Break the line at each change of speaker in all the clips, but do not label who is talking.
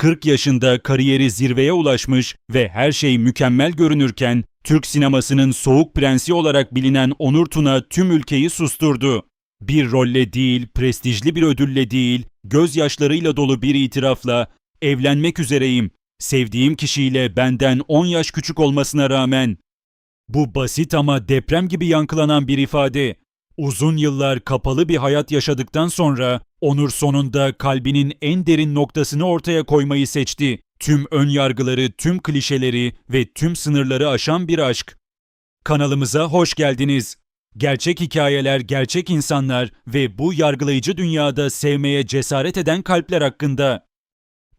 40 yaşında kariyeri zirveye ulaşmış ve her şey mükemmel görünürken Türk sinemasının soğuk prensi olarak bilinen Onur Tuna tüm ülkeyi susturdu. Bir rolle değil, prestijli bir ödülle değil, gözyaşlarıyla dolu bir itirafla evlenmek üzereyim. Sevdiğim kişiyle benden 10 yaş küçük olmasına rağmen bu basit ama deprem gibi yankılanan bir ifade. Uzun yıllar kapalı bir hayat yaşadıktan sonra Onur sonunda kalbinin en derin noktasını ortaya koymayı seçti. Tüm ön yargıları, tüm klişeleri ve tüm sınırları aşan bir aşk. Kanalımıza hoş geldiniz. Gerçek hikayeler, gerçek insanlar ve bu yargılayıcı dünyada sevmeye cesaret eden kalpler hakkında.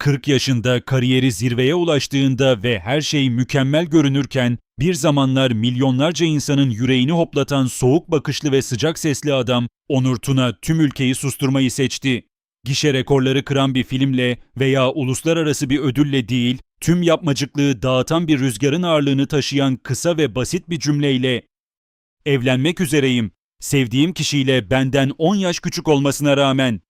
40 yaşında kariyeri zirveye ulaştığında ve her şey mükemmel görünürken bir zamanlar milyonlarca insanın yüreğini hoplatan soğuk bakışlı ve sıcak sesli adam Onur Tuna tüm ülkeyi susturmayı seçti. Gişe rekorları kıran bir filmle veya uluslararası bir ödülle değil, tüm yapmacıklığı dağıtan bir rüzgarın ağırlığını taşıyan kısa ve basit bir cümleyle Evlenmek üzereyim. Sevdiğim kişiyle benden 10 yaş küçük olmasına rağmen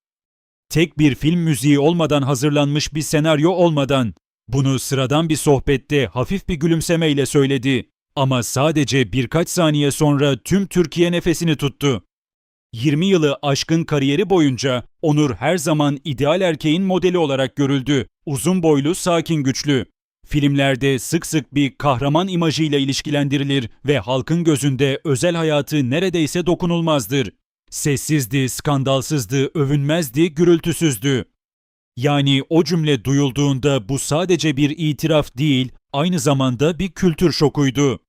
tek bir film müziği olmadan hazırlanmış bir senaryo olmadan bunu sıradan bir sohbette hafif bir gülümsemeyle söyledi. Ama sadece birkaç saniye sonra tüm Türkiye nefesini tuttu. 20 yılı aşkın kariyeri boyunca Onur her zaman ideal erkeğin modeli olarak görüldü. Uzun boylu, sakin güçlü. Filmlerde sık sık bir kahraman imajıyla ilişkilendirilir ve halkın gözünde özel hayatı neredeyse dokunulmazdır. Sessizdi, skandalsızdı, övünmezdi, gürültüsüzdü. Yani o cümle duyulduğunda bu sadece bir itiraf değil, aynı zamanda bir kültür şokuydu.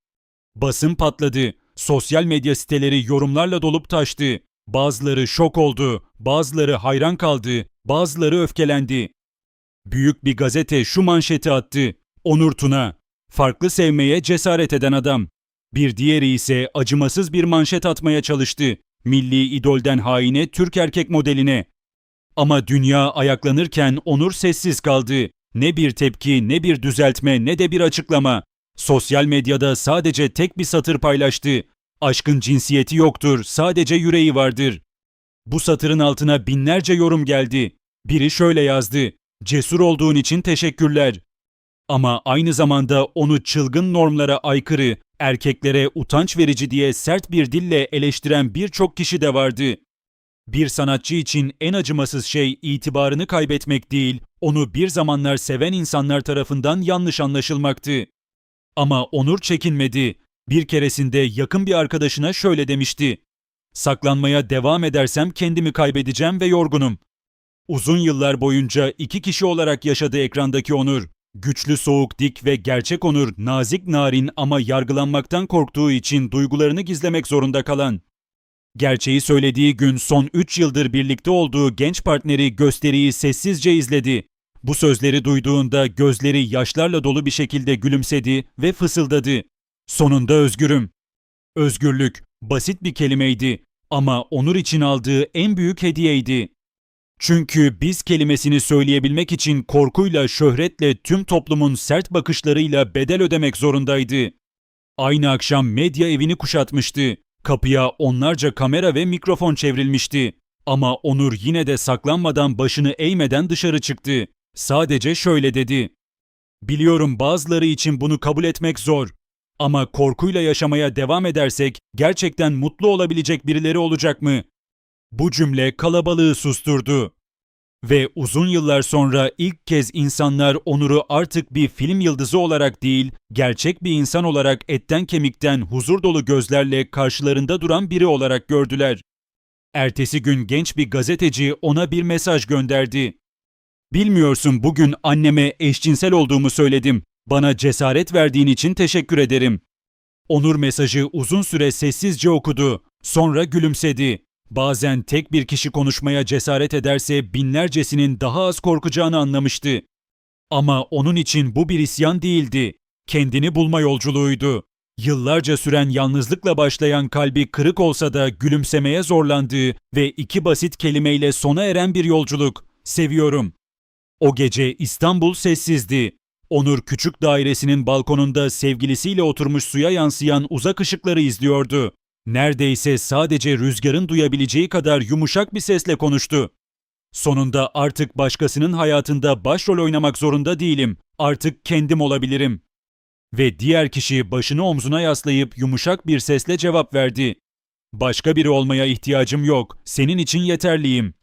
Basın patladı. Sosyal medya siteleri yorumlarla dolup taştı. Bazıları şok oldu, bazıları hayran kaldı, bazıları öfkelendi. Büyük bir gazete şu manşeti attı. Onur Tuna, farklı sevmeye cesaret eden adam. Bir diğeri ise acımasız bir manşet atmaya çalıştı. Milli idolden haine Türk erkek modeline. Ama dünya ayaklanırken Onur sessiz kaldı. Ne bir tepki, ne bir düzeltme, ne de bir açıklama. Sosyal medyada sadece tek bir satır paylaştı. Aşkın cinsiyeti yoktur, sadece yüreği vardır. Bu satırın altına binlerce yorum geldi. Biri şöyle yazdı. Cesur olduğun için teşekkürler. Ama aynı zamanda onu çılgın normlara aykırı, erkeklere utanç verici diye sert bir dille eleştiren birçok kişi de vardı. Bir sanatçı için en acımasız şey itibarını kaybetmek değil, onu bir zamanlar seven insanlar tarafından yanlış anlaşılmaktı. Ama Onur çekinmedi. Bir keresinde yakın bir arkadaşına şöyle demişti. Saklanmaya devam edersem kendimi kaybedeceğim ve yorgunum. Uzun yıllar boyunca iki kişi olarak yaşadı ekrandaki Onur. Güçlü, soğuk, dik ve gerçek Onur, nazik, narin ama yargılanmaktan korktuğu için duygularını gizlemek zorunda kalan. Gerçeği söylediği gün son 3 yıldır birlikte olduğu genç partneri gösteriyi sessizce izledi. Bu sözleri duyduğunda gözleri yaşlarla dolu bir şekilde gülümsedi ve fısıldadı. Sonunda özgürüm. Özgürlük basit bir kelimeydi ama Onur için aldığı en büyük hediyeydi. Çünkü biz kelimesini söyleyebilmek için korkuyla, şöhretle, tüm toplumun sert bakışlarıyla bedel ödemek zorundaydı. Aynı akşam medya evini kuşatmıştı. Kapıya onlarca kamera ve mikrofon çevrilmişti. Ama Onur yine de saklanmadan başını eğmeden dışarı çıktı. Sadece şöyle dedi. Biliyorum bazıları için bunu kabul etmek zor. Ama korkuyla yaşamaya devam edersek gerçekten mutlu olabilecek birileri olacak mı? Bu cümle kalabalığı susturdu. Ve uzun yıllar sonra ilk kez insanlar Onur'u artık bir film yıldızı olarak değil, gerçek bir insan olarak etten kemikten huzur dolu gözlerle karşılarında duran biri olarak gördüler. Ertesi gün genç bir gazeteci ona bir mesaj gönderdi. Bilmiyorsun bugün anneme eşcinsel olduğumu söyledim. Bana cesaret verdiğin için teşekkür ederim. Onur mesajı uzun süre sessizce okudu. Sonra gülümsedi. Bazen tek bir kişi konuşmaya cesaret ederse binlercesinin daha az korkacağını anlamıştı. Ama onun için bu bir isyan değildi. Kendini bulma yolculuğuydu. Yıllarca süren yalnızlıkla başlayan kalbi kırık olsa da gülümsemeye zorlandığı ve iki basit kelimeyle sona eren bir yolculuk. Seviyorum. O gece İstanbul sessizdi. Onur küçük dairesinin balkonunda sevgilisiyle oturmuş suya yansıyan uzak ışıkları izliyordu. Neredeyse sadece rüzgarın duyabileceği kadar yumuşak bir sesle konuştu. Sonunda artık başkasının hayatında başrol oynamak zorunda değilim. Artık kendim olabilirim. Ve diğer kişi başını omzuna yaslayıp yumuşak bir sesle cevap verdi. Başka biri olmaya ihtiyacım yok. Senin için yeterliyim.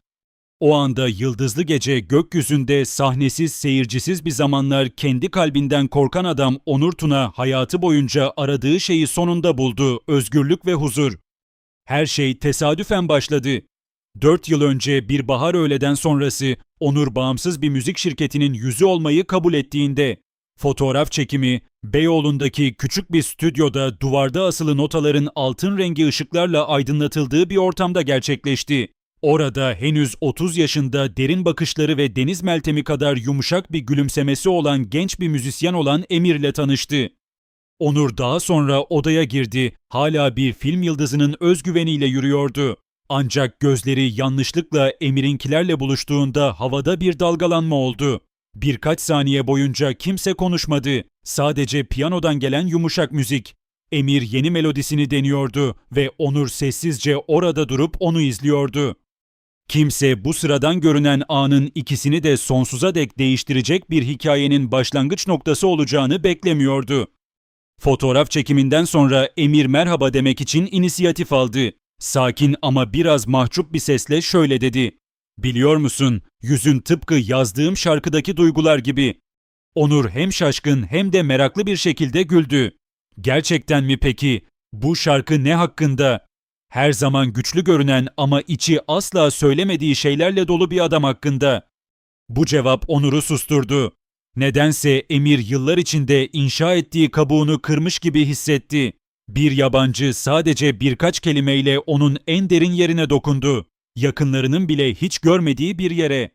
O anda yıldızlı gece gökyüzünde sahnesiz seyircisiz bir zamanlar kendi kalbinden korkan adam Onur Tuna hayatı boyunca aradığı şeyi sonunda buldu. Özgürlük ve huzur. Her şey tesadüfen başladı. Dört yıl önce bir bahar öğleden sonrası Onur bağımsız bir müzik şirketinin yüzü olmayı kabul ettiğinde fotoğraf çekimi Beyoğlu'ndaki küçük bir stüdyoda duvarda asılı notaların altın rengi ışıklarla aydınlatıldığı bir ortamda gerçekleşti. Orada henüz 30 yaşında derin bakışları ve deniz meltemi kadar yumuşak bir gülümsemesi olan genç bir müzisyen olan Emir ile tanıştı. Onur daha sonra odaya girdi. Hala bir film yıldızının özgüveniyle yürüyordu. Ancak gözleri yanlışlıkla Emir'inkilerle buluştuğunda havada bir dalgalanma oldu. Birkaç saniye boyunca kimse konuşmadı. Sadece piyanodan gelen yumuşak müzik. Emir yeni melodisini deniyordu ve Onur sessizce orada durup onu izliyordu. Kimse bu sıradan görünen anın ikisini de sonsuza dek değiştirecek bir hikayenin başlangıç noktası olacağını beklemiyordu. Fotoğraf çekiminden sonra Emir merhaba demek için inisiyatif aldı. Sakin ama biraz mahcup bir sesle şöyle dedi. Biliyor musun, yüzün tıpkı yazdığım şarkıdaki duygular gibi. Onur hem şaşkın hem de meraklı bir şekilde güldü. Gerçekten mi peki? Bu şarkı ne hakkında? Her zaman güçlü görünen ama içi asla söylemediği şeylerle dolu bir adam hakkında. Bu cevap Onur'u susturdu. Nedense Emir yıllar içinde inşa ettiği kabuğunu kırmış gibi hissetti. Bir yabancı sadece birkaç kelimeyle onun en derin yerine dokundu. Yakınlarının bile hiç görmediği bir yere.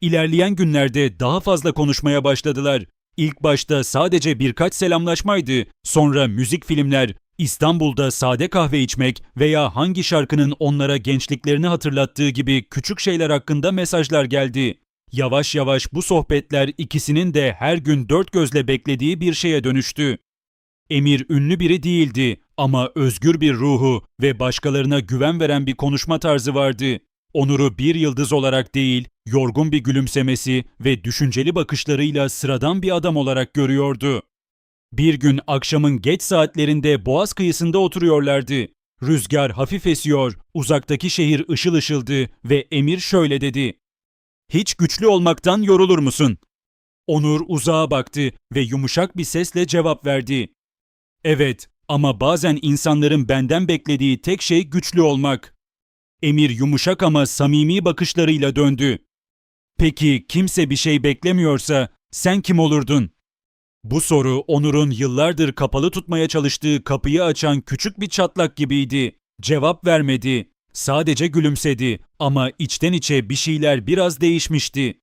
İlerleyen günlerde daha fazla konuşmaya başladılar. İlk başta sadece birkaç selamlaşmaydı. Sonra müzik filmler, İstanbul'da sade kahve içmek veya hangi şarkının onlara gençliklerini hatırlattığı gibi küçük şeyler hakkında mesajlar geldi. Yavaş yavaş bu sohbetler ikisinin de her gün dört gözle beklediği bir şeye dönüştü. Emir ünlü biri değildi ama özgür bir ruhu ve başkalarına güven veren bir konuşma tarzı vardı. Onur'u bir yıldız olarak değil, yorgun bir gülümsemesi ve düşünceli bakışlarıyla sıradan bir adam olarak görüyordu. Bir gün akşamın geç saatlerinde Boğaz kıyısında oturuyorlardı. Rüzgar hafif esiyor, uzaktaki şehir ışıl ışıldı ve Emir şöyle dedi. Hiç güçlü olmaktan yorulur musun? Onur uzağa baktı ve yumuşak bir sesle cevap verdi. Evet ama bazen insanların benden beklediği tek şey güçlü olmak. Emir yumuşak ama samimi bakışlarıyla döndü. Peki kimse bir şey beklemiyorsa sen kim olurdun? Bu soru Onur'un yıllardır kapalı tutmaya çalıştığı kapıyı açan küçük bir çatlak gibiydi. Cevap vermedi. Sadece gülümsedi ama içten içe bir şeyler biraz değişmişti.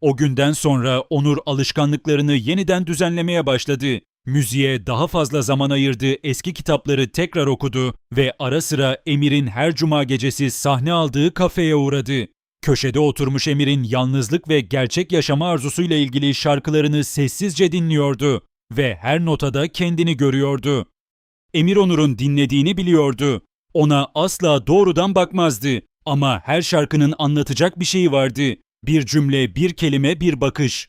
O günden sonra Onur alışkanlıklarını yeniden düzenlemeye başladı. Müziğe daha fazla zaman ayırdı, eski kitapları tekrar okudu ve ara sıra Emir'in her cuma gecesi sahne aldığı kafeye uğradı. Köşede oturmuş Emir'in yalnızlık ve gerçek yaşama arzusuyla ilgili şarkılarını sessizce dinliyordu ve her notada kendini görüyordu. Emir Onur'un dinlediğini biliyordu. Ona asla doğrudan bakmazdı ama her şarkının anlatacak bir şeyi vardı. Bir cümle, bir kelime, bir bakış.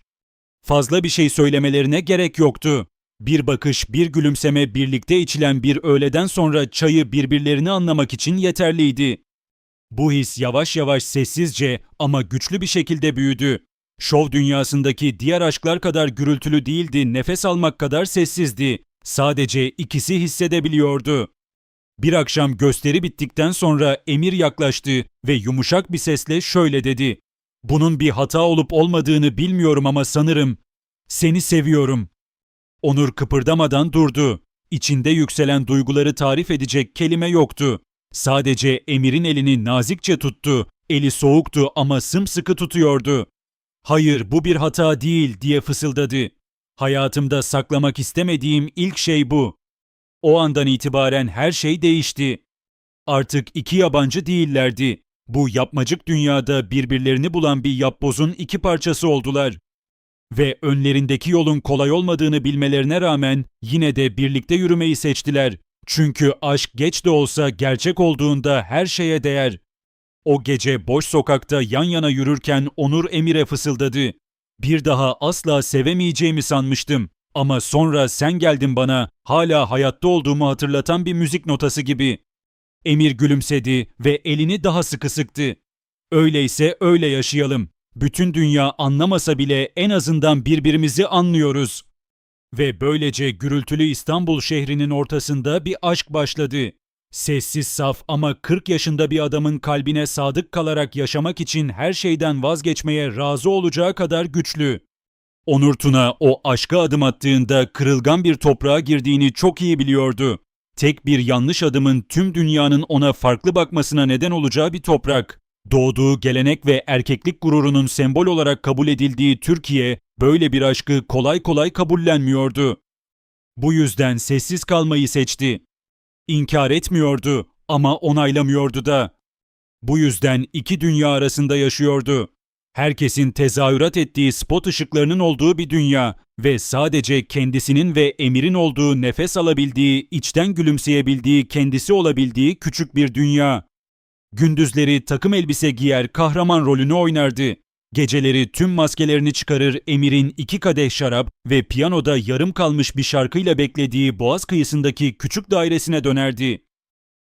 Fazla bir şey söylemelerine gerek yoktu. Bir bakış, bir gülümseme birlikte içilen bir öğleden sonra çayı birbirlerini anlamak için yeterliydi. Bu his yavaş yavaş sessizce ama güçlü bir şekilde büyüdü. Şov dünyasındaki diğer aşklar kadar gürültülü değildi, nefes almak kadar sessizdi. Sadece ikisi hissedebiliyordu. Bir akşam gösteri bittikten sonra Emir yaklaştı ve yumuşak bir sesle şöyle dedi. Bunun bir hata olup olmadığını bilmiyorum ama sanırım seni seviyorum. Onur kıpırdamadan durdu. İçinde yükselen duyguları tarif edecek kelime yoktu. Sadece Emir'in elini nazikçe tuttu. Eli soğuktu ama sımsıkı tutuyordu. Hayır bu bir hata değil diye fısıldadı. Hayatımda saklamak istemediğim ilk şey bu. O andan itibaren her şey değişti. Artık iki yabancı değillerdi. Bu yapmacık dünyada birbirlerini bulan bir yapbozun iki parçası oldular. Ve önlerindeki yolun kolay olmadığını bilmelerine rağmen yine de birlikte yürümeyi seçtiler. Çünkü aşk geç de olsa gerçek olduğunda her şeye değer. O gece boş sokakta yan yana yürürken Onur Emir'e fısıldadı. Bir daha asla sevemeyeceğimi sanmıştım. Ama sonra sen geldin bana, hala hayatta olduğumu hatırlatan bir müzik notası gibi. Emir gülümsedi ve elini daha sıkı sıktı. Öyleyse öyle yaşayalım. Bütün dünya anlamasa bile en azından birbirimizi anlıyoruz. Ve böylece gürültülü İstanbul şehrinin ortasında bir aşk başladı. Sessiz saf ama 40 yaşında bir adamın kalbine sadık kalarak yaşamak için her şeyden vazgeçmeye razı olacağı kadar güçlü. Onur Tuna o aşka adım attığında kırılgan bir toprağa girdiğini çok iyi biliyordu. Tek bir yanlış adımın tüm dünyanın ona farklı bakmasına neden olacağı bir toprak. Doğduğu gelenek ve erkeklik gururunun sembol olarak kabul edildiği Türkiye böyle bir aşkı kolay kolay kabullenmiyordu. Bu yüzden sessiz kalmayı seçti. İnkar etmiyordu ama onaylamıyordu da. Bu yüzden iki dünya arasında yaşıyordu. Herkesin tezahürat ettiği spot ışıklarının olduğu bir dünya ve sadece kendisinin ve Emir'in olduğu nefes alabildiği, içten gülümseyebildiği, kendisi olabildiği küçük bir dünya. Gündüzleri takım elbise giyer, kahraman rolünü oynardı. Geceleri tüm maskelerini çıkarır, Emir'in iki kadeh şarap ve piyanoda yarım kalmış bir şarkıyla beklediği boğaz kıyısındaki küçük dairesine dönerdi.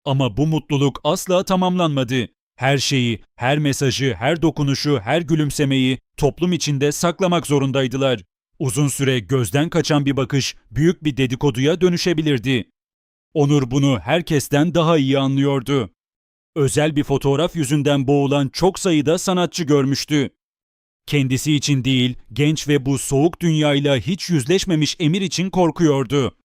Ama bu mutluluk asla tamamlanmadı. Her şeyi, her mesajı, her dokunuşu, her gülümsemeyi toplum içinde saklamak zorundaydılar. Uzun süre gözden kaçan bir bakış büyük bir dedikoduya dönüşebilirdi. Onur bunu herkesten daha iyi anlıyordu. Özel bir fotoğraf yüzünden boğulan çok sayıda sanatçı görmüştü. Kendisi için değil, genç ve bu soğuk dünyayla hiç yüzleşmemiş Emir için korkuyordu.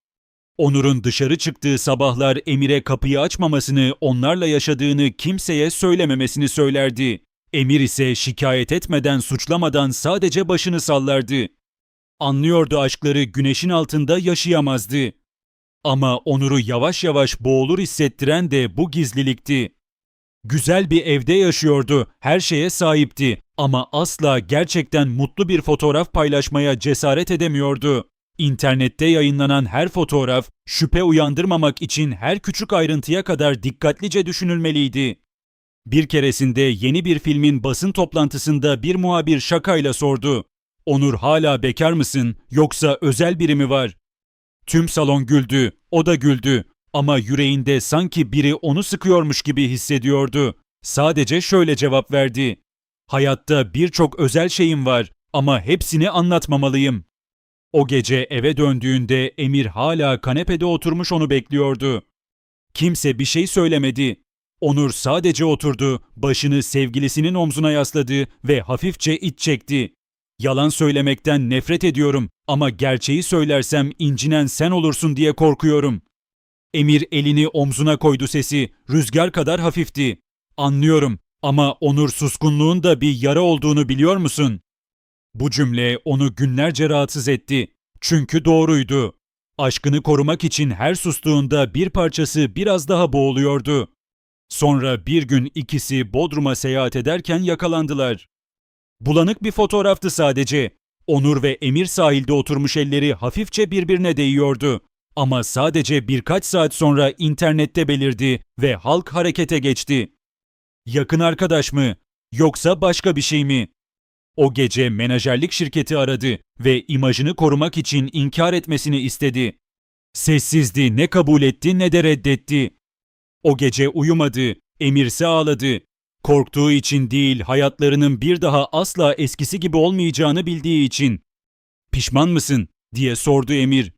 Onur'un dışarı çıktığı sabahlar Emir'e kapıyı açmamasını, onlarla yaşadığını kimseye söylememesini söylerdi. Emir ise şikayet etmeden, suçlamadan sadece başını sallardı. Anlıyordu aşkları güneşin altında yaşayamazdı. Ama Onur'u yavaş yavaş boğulur hissettiren de bu gizlilikti. Güzel bir evde yaşıyordu, her şeye sahipti ama asla gerçekten mutlu bir fotoğraf paylaşmaya cesaret edemiyordu. İnternette yayınlanan her fotoğraf şüphe uyandırmamak için her küçük ayrıntıya kadar dikkatlice düşünülmeliydi. Bir keresinde yeni bir filmin basın toplantısında bir muhabir şakayla sordu. Onur hala bekar mısın yoksa özel biri mi var? Tüm salon güldü, o da güldü ama yüreğinde sanki biri onu sıkıyormuş gibi hissediyordu. Sadece şöyle cevap verdi. Hayatta birçok özel şeyim var ama hepsini anlatmamalıyım. O gece eve döndüğünde Emir hala kanepede oturmuş onu bekliyordu. Kimse bir şey söylemedi. Onur sadece oturdu, başını sevgilisinin omzuna yasladı ve hafifçe iç çekti. Yalan söylemekten nefret ediyorum ama gerçeği söylersem incinen sen olursun diye korkuyorum. Emir elini omzuna koydu sesi, rüzgar kadar hafifti. Anlıyorum ama Onur suskunluğun da bir yara olduğunu biliyor musun? Bu cümle onu günlerce rahatsız etti. Çünkü doğruydu. Aşkını korumak için her sustuğunda bir parçası biraz daha boğuluyordu. Sonra bir gün ikisi Bodrum'a seyahat ederken yakalandılar. Bulanık bir fotoğraftı sadece. Onur ve Emir sahilde oturmuş elleri hafifçe birbirine değiyordu. Ama sadece birkaç saat sonra internette belirdi ve halk harekete geçti. Yakın arkadaş mı? Yoksa başka bir şey mi? O gece menajerlik şirketi aradı ve imajını korumak için inkar etmesini istedi. Sessizdi, ne kabul etti ne de reddetti. O gece uyumadı, emirse ağladı. Korktuğu için değil, hayatlarının bir daha asla eskisi gibi olmayacağını bildiği için. Pişman mısın? diye sordu Emir.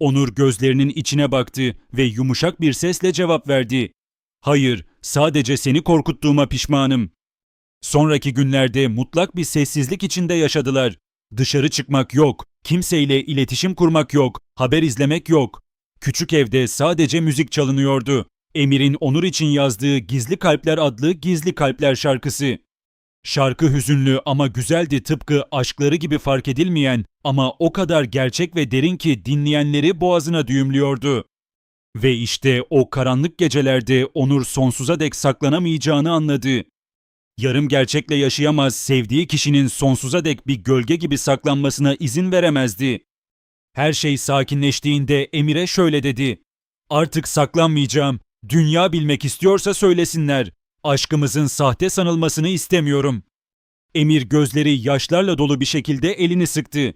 Onur gözlerinin içine baktı ve yumuşak bir sesle cevap verdi. Hayır, sadece seni korkuttuğuma pişmanım. Sonraki günlerde mutlak bir sessizlik içinde yaşadılar. Dışarı çıkmak yok, kimseyle iletişim kurmak yok, haber izlemek yok. Küçük evde sadece müzik çalınıyordu. Emir'in Onur için yazdığı Gizli Kalpler adlı Gizli Kalpler şarkısı. Şarkı hüzünlü ama güzeldi tıpkı aşkları gibi fark edilmeyen ama o kadar gerçek ve derin ki dinleyenleri boğazına düğümlüyordu. Ve işte o karanlık gecelerde Onur sonsuza dek saklanamayacağını anladı. Yarım gerçekle yaşayamaz, sevdiği kişinin sonsuza dek bir gölge gibi saklanmasına izin veremezdi. Her şey sakinleştiğinde Emir'e şöyle dedi. Artık saklanmayacağım. Dünya bilmek istiyorsa söylesinler. Aşkımızın sahte sanılmasını istemiyorum. Emir gözleri yaşlarla dolu bir şekilde elini sıktı.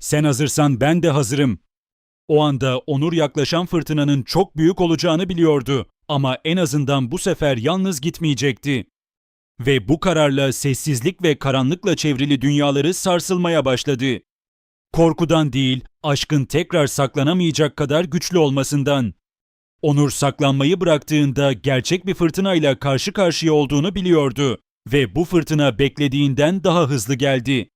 Sen hazırsan ben de hazırım. O anda Onur yaklaşan fırtınanın çok büyük olacağını biliyordu ama en azından bu sefer yalnız gitmeyecekti. Ve bu kararla sessizlik ve karanlıkla çevrili dünyaları sarsılmaya başladı. Korkudan değil, aşkın tekrar saklanamayacak kadar güçlü olmasından. Onur saklanmayı bıraktığında gerçek bir fırtınayla karşı karşıya olduğunu biliyordu ve bu fırtına beklediğinden daha hızlı geldi.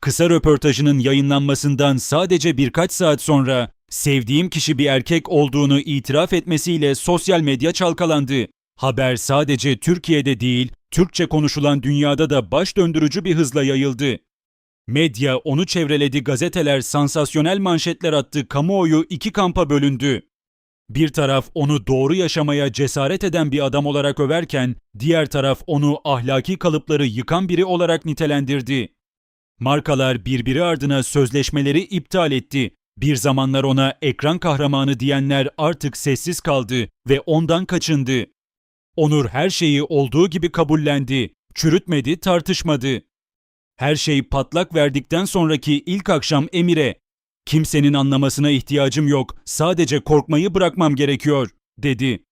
Kısa röportajının yayınlanmasından sadece birkaç saat sonra sevdiğim kişi bir erkek olduğunu itiraf etmesiyle sosyal medya çalkalandı. Haber sadece Türkiye'de değil, Türkçe konuşulan dünyada da baş döndürücü bir hızla yayıldı. Medya onu çevreledi, gazeteler sansasyonel manşetler attı, kamuoyu iki kampa bölündü. Bir taraf onu doğru yaşamaya cesaret eden bir adam olarak överken, diğer taraf onu ahlaki kalıpları yıkan biri olarak nitelendirdi. Markalar birbiri ardına sözleşmeleri iptal etti. Bir zamanlar ona ekran kahramanı diyenler artık sessiz kaldı ve ondan kaçındı. Onur her şeyi olduğu gibi kabullendi, çürütmedi, tartışmadı. Her şey patlak verdikten sonraki ilk akşam Emir'e Kimsenin anlamasına ihtiyacım yok, sadece korkmayı bırakmam gerekiyor, dedi.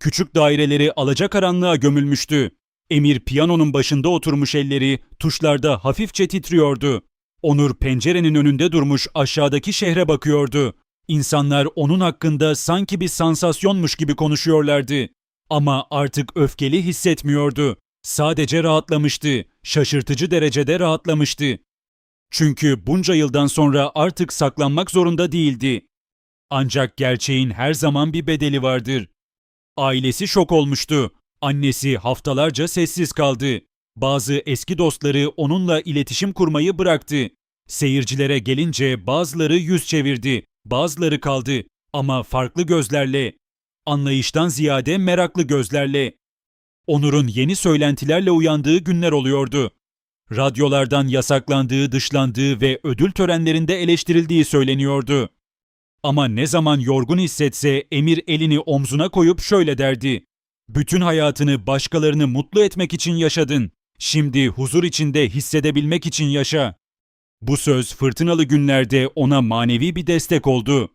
Küçük daireleri alacakaranlığa gömülmüştü. Emir piyanonun başında oturmuş elleri tuşlarda hafifçe titriyordu. Onur pencerenin önünde durmuş aşağıdaki şehre bakıyordu. İnsanlar onun hakkında sanki bir sansasyonmuş gibi konuşuyorlardı. Ama artık öfkeli hissetmiyordu. Sadece rahatlamıştı. Şaşırtıcı derecede rahatlamıştı. Çünkü bunca yıldan sonra artık saklanmak zorunda değildi. Ancak gerçeğin her zaman bir bedeli vardır. Ailesi şok olmuştu. Annesi haftalarca sessiz kaldı. Bazı eski dostları onunla iletişim kurmayı bıraktı. Seyircilere gelince bazıları yüz çevirdi, bazıları kaldı ama farklı gözlerle. Anlayıştan ziyade meraklı gözlerle. Onur'un yeni söylentilerle uyandığı günler oluyordu. Radyolardan yasaklandığı, dışlandığı ve ödül törenlerinde eleştirildiği söyleniyordu. Ama ne zaman yorgun hissetse Emir elini omzuna koyup şöyle derdi. Bütün hayatını başkalarını mutlu etmek için yaşadın. Şimdi huzur içinde hissedebilmek için yaşa. Bu söz fırtınalı günlerde ona manevi bir destek oldu.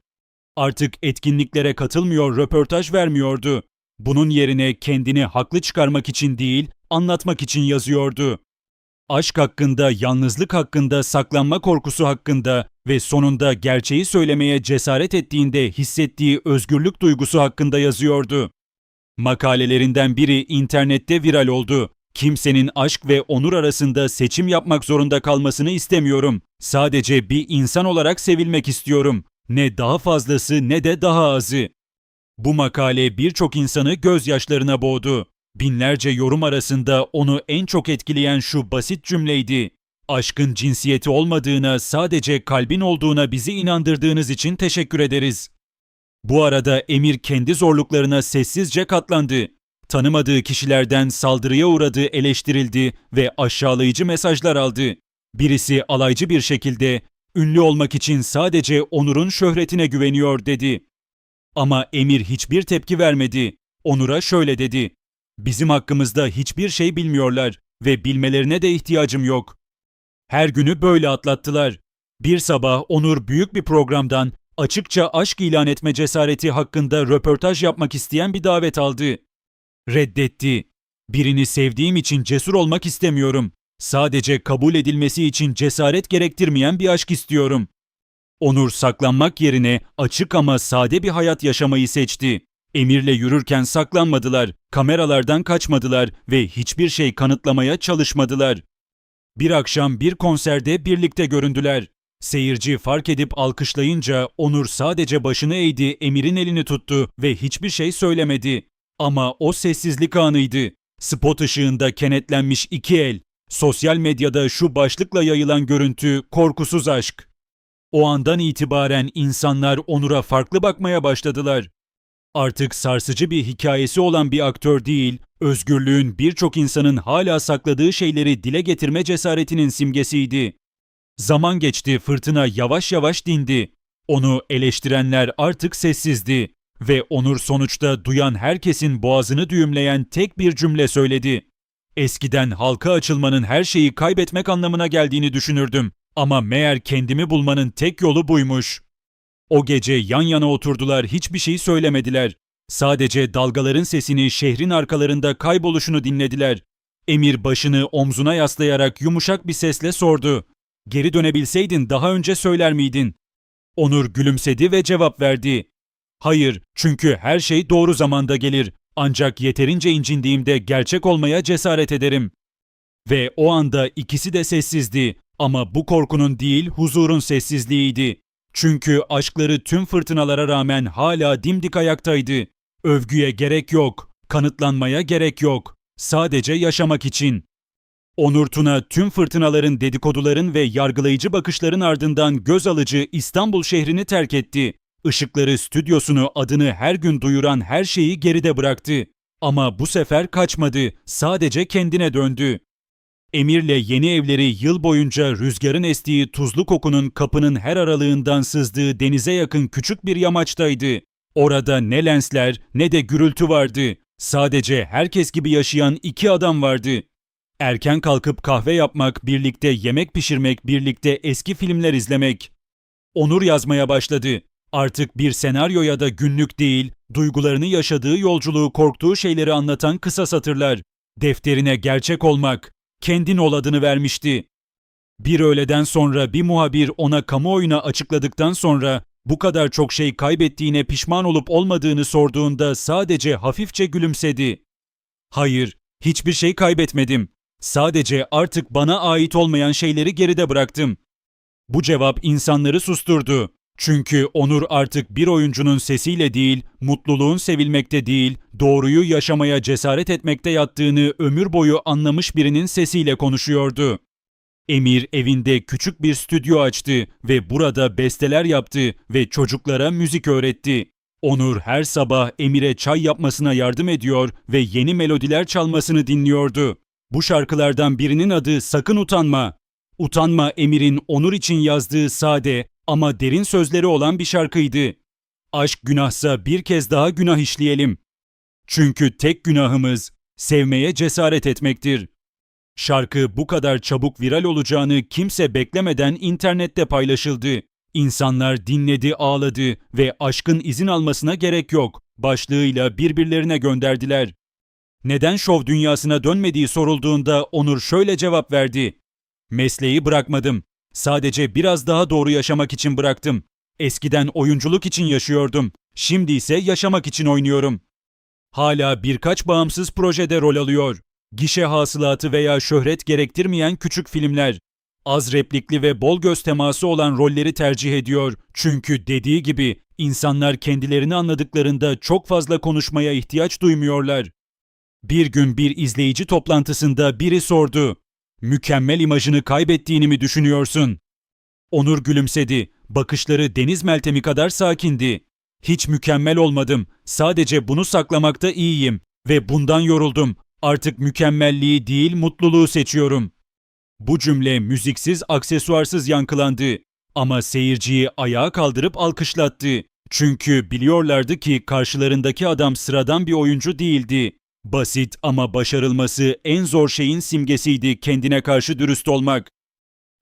Artık etkinliklere katılmıyor, röportaj vermiyordu. Bunun yerine kendini haklı çıkarmak için değil, anlatmak için yazıyordu. Aşk hakkında, yalnızlık hakkında, saklanma korkusu hakkında ve sonunda gerçeği söylemeye cesaret ettiğinde hissettiği özgürlük duygusu hakkında yazıyordu. Makalelerinden biri internette viral oldu. Kimsenin aşk ve onur arasında seçim yapmak zorunda kalmasını istemiyorum. Sadece bir insan olarak sevilmek istiyorum. Ne daha fazlası ne de daha azı. Bu makale birçok insanı gözyaşlarına boğdu. Binlerce yorum arasında onu en çok etkileyen şu basit cümleydi. Aşkın cinsiyeti olmadığına, sadece kalbin olduğuna bizi inandırdığınız için teşekkür ederiz. Bu arada Emir kendi zorluklarına sessizce katlandı. Tanımadığı kişilerden saldırıya uğradı, eleştirildi ve aşağılayıcı mesajlar aldı. Birisi alaycı bir şekilde ünlü olmak için sadece Onur'un şöhretine güveniyor dedi. Ama Emir hiçbir tepki vermedi. Onur'a şöyle dedi. Bizim hakkımızda hiçbir şey bilmiyorlar ve bilmelerine de ihtiyacım yok. Her günü böyle atlattılar. Bir sabah Onur büyük bir programdan açıkça aşk ilan etme cesareti hakkında röportaj yapmak isteyen bir davet aldı. Reddetti. Birini sevdiğim için cesur olmak istemiyorum. Sadece kabul edilmesi için cesaret gerektirmeyen bir aşk istiyorum. Onur saklanmak yerine açık ama sade bir hayat yaşamayı seçti. Emir'le yürürken saklanmadılar, kameralardan kaçmadılar ve hiçbir şey kanıtlamaya çalışmadılar. Bir akşam bir konserde birlikte göründüler. Seyirci fark edip alkışlayınca Onur sadece başını eğdi, Emir'in elini tuttu ve hiçbir şey söylemedi. Ama o sessizlik anıydı. Spot ışığında kenetlenmiş iki el. Sosyal medyada şu başlıkla yayılan görüntü korkusuz aşk. O andan itibaren insanlar Onur'a farklı bakmaya başladılar. Artık sarsıcı bir hikayesi olan bir aktör değil, özgürlüğün birçok insanın hala sakladığı şeyleri dile getirme cesaretinin simgesiydi. Zaman geçti, fırtına yavaş yavaş dindi. Onu eleştirenler artık sessizdi. Ve Onur sonuçta duyan herkesin boğazını düğümleyen tek bir cümle söyledi. Eskiden halka açılmanın her şeyi kaybetmek anlamına geldiğini düşünürdüm. Ama meğer kendimi bulmanın tek yolu buymuş. O gece yan yana oturdular, hiçbir şey söylemediler. Sadece dalgaların sesini şehrin arkalarında kayboluşunu dinlediler. Emir başını omzuna yaslayarak yumuşak bir sesle sordu. Geri dönebilseydin daha önce söyler miydin? Onur gülümsedi ve cevap verdi. Hayır, çünkü her şey doğru zamanda gelir. Ancak yeterince incindiğimde gerçek olmaya cesaret ederim. Ve o anda ikisi de sessizdi. Ama bu korkunun değil, huzurun sessizliğiydi. Çünkü aşkları tüm fırtınalara rağmen hala dimdik ayaktaydı. Övgüye gerek yok, kanıtlanmaya gerek yok. Sadece yaşamak için. Onur Tuna tüm fırtınaların, dedikoduların ve yargılayıcı bakışların ardından göz alıcı İstanbul şehrini terk etti. Işıkları, stüdyosunu, adını her gün duyuran her şeyi geride bıraktı. Ama bu sefer kaçmadı, sadece kendine döndü. Emir'le yeni evleri yıl boyunca rüzgarın estiği tuzlu kokunun kapının her aralığından sızdığı denize yakın küçük bir yamaçtaydı. Orada ne lensler ne de gürültü vardı. Sadece herkes gibi yaşayan iki adam vardı. Erken kalkıp kahve yapmak, birlikte yemek pişirmek, birlikte eski filmler izlemek. Onur yazmaya başladı. Artık bir senaryo ya da günlük değil, duygularını yaşadığı yolculuğu, korktuğu şeyleri anlatan kısa satırlar. Defterine gerçek olmak, kendin ol adını vermişti. Bir öğleden sonra bir muhabir ona kamuoyuna açıkladıktan sonra bu kadar çok şey kaybettiğine pişman olup olmadığını sorduğunda sadece hafifçe gülümsedi. Hayır, hiçbir şey kaybetmedim. Sadece artık bana ait olmayan şeyleri geride bıraktım. Bu cevap insanları susturdu. Çünkü Onur artık bir oyuncunun sesiyle değil, mutluluğun sevilmekte değil, doğruyu yaşamaya cesaret etmekte yattığını ömür boyu anlamış birinin sesiyle konuşuyordu. Emir evinde küçük bir stüdyo açtı ve burada besteler yaptı ve çocuklara müzik öğretti. Onur her sabah Emir'e çay yapmasına yardım ediyor ve yeni melodiler çalmasını dinliyordu. Bu şarkılardan birinin adı Sakın Utanma. Utanma Emir'in Onur için yazdığı sade ama derin sözleri olan bir şarkıydı. Aşk günahsa bir kez daha günah işleyelim. Çünkü tek günahımız sevmeye cesaret etmektir. Şarkı bu kadar çabuk viral olacağını kimse beklemeden internette paylaşıldı. İnsanlar dinledi, ağladı ve aşkın izin almasına gerek yok başlığıyla birbirlerine gönderdiler. Neden şov dünyasına dönmediği sorulduğunda Onur şöyle cevap verdi. Mesleği bırakmadım. Sadece biraz daha doğru yaşamak için bıraktım. Eskiden oyunculuk için yaşıyordum. Şimdi ise yaşamak için oynuyorum. Hala birkaç bağımsız projede rol alıyor. Gişe hasılatı veya şöhret gerektirmeyen küçük filmler. Az replikli ve bol göz teması olan rolleri tercih ediyor. Çünkü dediği gibi insanlar kendilerini anladıklarında çok fazla konuşmaya ihtiyaç duymuyorlar. Bir gün bir izleyici toplantısında biri sordu. Mükemmel imajını kaybettiğini mi düşünüyorsun? Onur gülümsedi. Bakışları deniz meltemi kadar sakindi. Hiç mükemmel olmadım. Sadece bunu saklamakta iyiyim ve bundan yoruldum. Artık mükemmelliği değil mutluluğu seçiyorum. Bu cümle müziksiz, aksesuarsız yankılandı ama seyirciyi ayağa kaldırıp alkışlattı. Çünkü biliyorlardı ki karşılarındaki adam sıradan bir oyuncu değildi. Basit ama başarılması en zor şeyin simgesiydi kendine karşı dürüst olmak.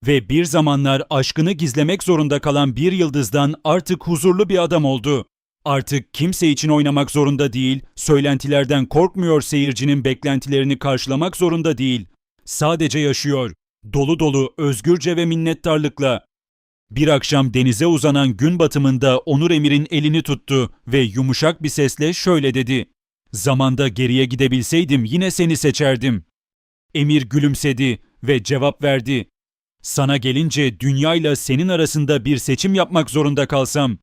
Ve bir zamanlar aşkını gizlemek zorunda kalan bir yıldızdan artık huzurlu bir adam oldu. Artık kimse için oynamak zorunda değil, söylentilerden korkmuyor seyircinin beklentilerini karşılamak zorunda değil. Sadece yaşıyor, dolu dolu, özgürce ve minnettarlıkla. Bir akşam denize uzanan gün batımında Onur Emir'in elini tuttu ve yumuşak bir sesle şöyle dedi. Zamanda geriye gidebilseydim yine seni seçerdim. Emir gülümsedi ve cevap verdi. Sana gelince dünyayla senin arasında bir seçim yapmak zorunda kalsam,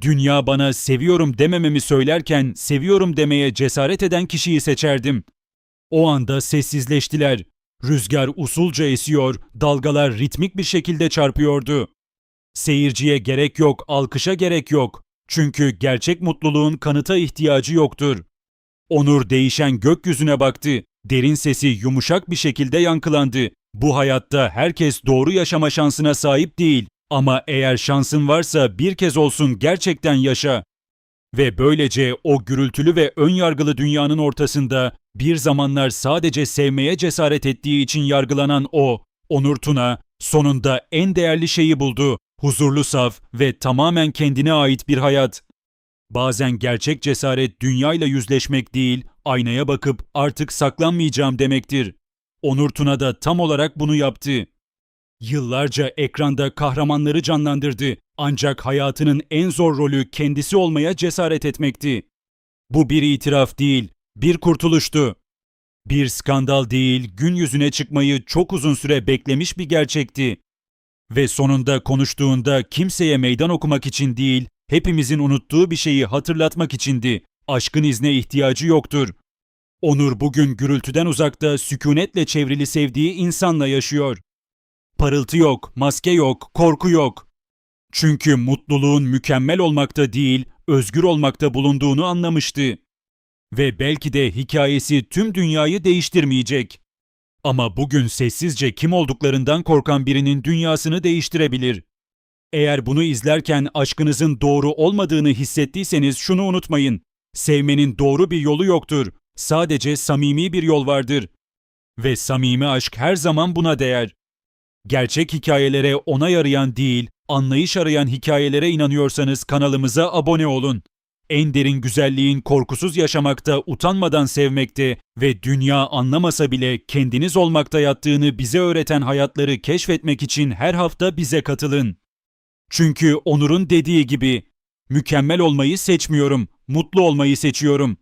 dünya bana seviyorum demememi söylerken seviyorum demeye cesaret eden kişiyi seçerdim. O anda sessizleştiler. Rüzgar usulca esiyor, dalgalar ritmik bir şekilde çarpıyordu. Seyirciye gerek yok, alkışa gerek yok. Çünkü gerçek mutluluğun kanıta ihtiyacı yoktur. Onur değişen gökyüzüne baktı. Derin sesi yumuşak bir şekilde yankılandı. Bu hayatta herkes doğru yaşama şansına sahip değil. Ama eğer şansın varsa bir kez olsun gerçekten yaşa. Ve böylece o gürültülü ve ön yargılı dünyanın ortasında bir zamanlar sadece sevmeye cesaret ettiği için yargılanan o, Onur Tuna, sonunda en değerli şeyi buldu. Huzurlu saf ve tamamen kendine ait bir hayat. Bazen gerçek cesaret dünyayla yüzleşmek değil, aynaya bakıp artık saklanmayacağım demektir. Onur Tuna da tam olarak bunu yaptı. Yıllarca ekranda kahramanları canlandırdı ancak hayatının en zor rolü kendisi olmaya cesaret etmekti. Bu bir itiraf değil, bir kurtuluştu. Bir skandal değil, gün yüzüne çıkmayı çok uzun süre beklemiş bir gerçekti. Ve sonunda konuştuğunda kimseye meydan okumak için değil, hepimizin unuttuğu bir şeyi hatırlatmak içindi. Aşkın izne ihtiyacı yoktur. Onur bugün gürültüden uzakta sükunetle çevrili sevdiği insanla yaşıyor. Parıltı yok, maske yok, korku yok. Çünkü mutluluğun mükemmel olmakta değil, özgür olmakta bulunduğunu anlamıştı. Ve belki de hikayesi tüm dünyayı değiştirmeyecek. Ama bugün sessizce kim olduklarından korkan birinin dünyasını değiştirebilir. Eğer bunu izlerken aşkınızın doğru olmadığını hissettiyseniz şunu unutmayın. Sevmenin doğru bir yolu yoktur. Sadece samimi bir yol vardır. Ve samimi aşk her zaman buna değer. Gerçek hikayelere onay arayan değil, anlayış arayan hikayelere inanıyorsanız kanalımıza abone olun. En derin güzelliğin korkusuz yaşamakta, utanmadan sevmekte ve dünya anlamasa bile kendiniz olmakta yattığını bize öğreten hayatları keşfetmek için her hafta bize katılın. Çünkü Onur'un dediği gibi, mükemmel olmayı seçmiyorum, mutlu olmayı seçiyorum.